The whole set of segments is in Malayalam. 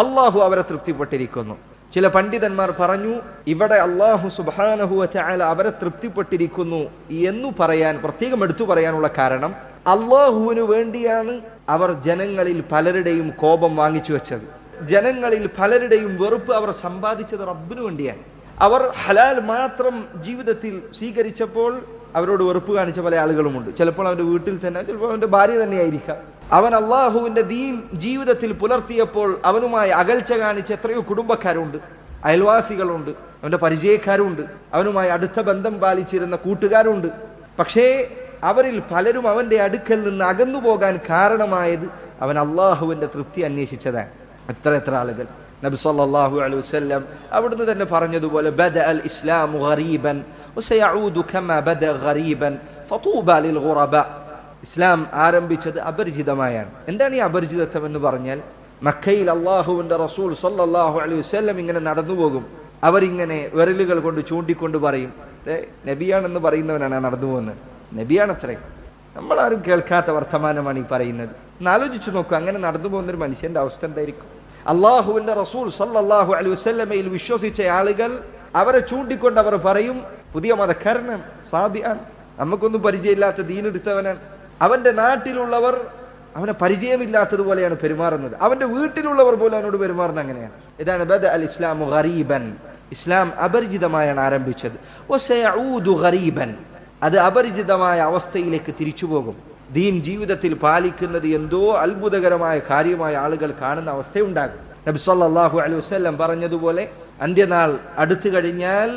അള്ളാഹു അവരെ തൃപ്തിപ്പെട്ടിരിക്കുന്നു. ചില പണ്ഡിതന്മാർ പറഞ്ഞു ഇവിടെ അള്ളാഹു സുബാനഹു ചായാല അവരെ തൃപ്തിപ്പെട്ടിരിക്കുന്നു എന്ന് പറയാൻ പ്രത്യേകം എടുത്തു പറയാനുള്ള കാരണം അള്ളാഹുവിന് വേണ്ടിയാണ് അവർ ജനങ്ങളിൽ പലരുടെയും കോപം വാങ്ങിച്ചു വെച്ചത്. ജനങ്ങളിൽ പലരുടെയും വെറുപ്പ് അവർ സമ്പാദിച്ചത് റബ്ബിനു വേണ്ടിയാണ്. അവർ ഹലാൽ മാത്രം ജീവിതത്തിൽ സ്വീകരിച്ചപ്പോൾ അവരോട് വെറുപ്പ് കാണിച്ച പല ആളുകളുമുണ്ട്. ചിലപ്പോൾ അവന്റെ വീട്ടിൽ തന്നെ ചിലപ്പോൾ അവന്റെ ഭാര്യ തന്നെയായിരിക്കാം. അവൻ അള്ളാഹുവിന്റെ ദീൻ ജീവിതത്തിൽ പുലർത്തിയപ്പോൾ അവനുമായി അകൽച്ച കാണിച്ച് എത്രയോ കുടുംബക്കാരുണ്ട് അയൽവാസികളുണ്ട് അവന്റെ പരിചയക്കാരുണ്ട് അവനുമായി അടുത്ത ബന്ധം പാലിച്ചിരുന്ന കൂട്ടുകാരുണ്ട്. പക്ഷേ അവരിൽ പലരും അവന്റെ അടുക്കൽ നിന്ന് അകന്നു പോകാൻ കാരണമായത് അവൻ അള്ളാഹുവിന്റെ തൃപ്തി അന്വേഷിച്ചതാണ്. എത്ര എത്ര ആളുകൾ. നബി സല്ലല്ലാഹു അലൈഹി വസല്ലം അവിടുന്ന് തന്നെ പറഞ്ഞതുപോലെ ബദ അൽ ഇസ്ലാം ഗറീബൻ വസയഊദു കമാ ബദ ഗറീബൻ ഫതൂബ ലിൽ ഗുറബ. ഇസ്ലാം ആരംഭിച്ചത് അപരിചിതമായാണ്. എന്താണ് ഈ അപരിചിതത്വം എന്ന് പറഞ്ഞാൽ മക്കയിൽ അള്ളാഹുവിന്റെ റസൂൽ സല്ലാഹു അലൈഹി വസ്ല്ലം ഇങ്ങനെ നടന്നുപോകും. അവരിങ്ങനെ വിരലുകൾ കൊണ്ട് ചൂണ്ടിക്കൊണ്ട് പറയും നബിയാണെന്ന് പറയുന്നവനാണ് നടന്നു പോകുന്നത്. നബിയാണത്രേ. നമ്മളാരും കേൾക്കാത്ത വർത്തമാനമാണ് ഈ പറയുന്നത്. എന്നാലോചിച്ചു നോക്കും അങ്ങനെ നടന്നു പോകുന്ന ഒരു മനുഷ്യന്റെ അവസ്ഥ എന്തായിരിക്കും? അള്ളാഹുവിന്റെ റസൂൽ സല്ലാഹു അലൈഹി വസ്ല്ലമയിൽ വിശ്വസിച്ച ആളുകൾ അവരെ ചൂണ്ടിക്കൊണ്ട് അവർ പറയും പുതിയ മതക്കാരനാണ് സാബിയാണ്. നമുക്കൊന്നും പരിചയമില്ലാത്ത ദീനെടുത്തവനാണ്. അവന്റെ നാട്ടിലുള്ളവർ അവനെ പരിചയമില്ലാത്തതുപോലെയാണ് പെരുമാറുന്നത്. അവന്റെ വീട്ടിലുള്ളവർ പോലും അവനോട് പെരുമാറുന്നത് അങ്ങനെയാണ്. ഇതാണ് ബദ അൽ ഇസ്ലാം ഗറീബൻ ഇസ്ലാം അപരിചിതമായാണ് ആരംഭിച്ചത്. ഗറീബൻ അത് അപരിചിതമായ അവസ്ഥയിലേക്ക് തിരിച്ചു പോകും. ദീൻ ജീവിതത്തിൽ പാലിക്കുന്നത് എന്തോ അത്ഭുതകരമായ കാര്യമായ ആളുകൾ കാണുന്ന അവസ്ഥയുണ്ടാകും നബി സല്ലല്ലാഹു അലൈഹി വസല്ലം പറഞ്ഞതുപോലെ അന്ത്യനാൾ അടുത്തു കഴിഞ്ഞാൽ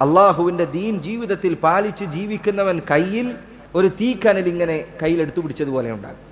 അള്ളാഹുവിന്റെ ദീൻ ജീവിതത്തിൽ പാലിച്ച് ജീവിക്കുന്നവൻ കയ്യിൽ ഒരു തീക്കനൽ ഇങ്ങനെ കയ്യിൽ എടുത്തു പിടിച്ചതുപോലെ ഉണ്ടാകും.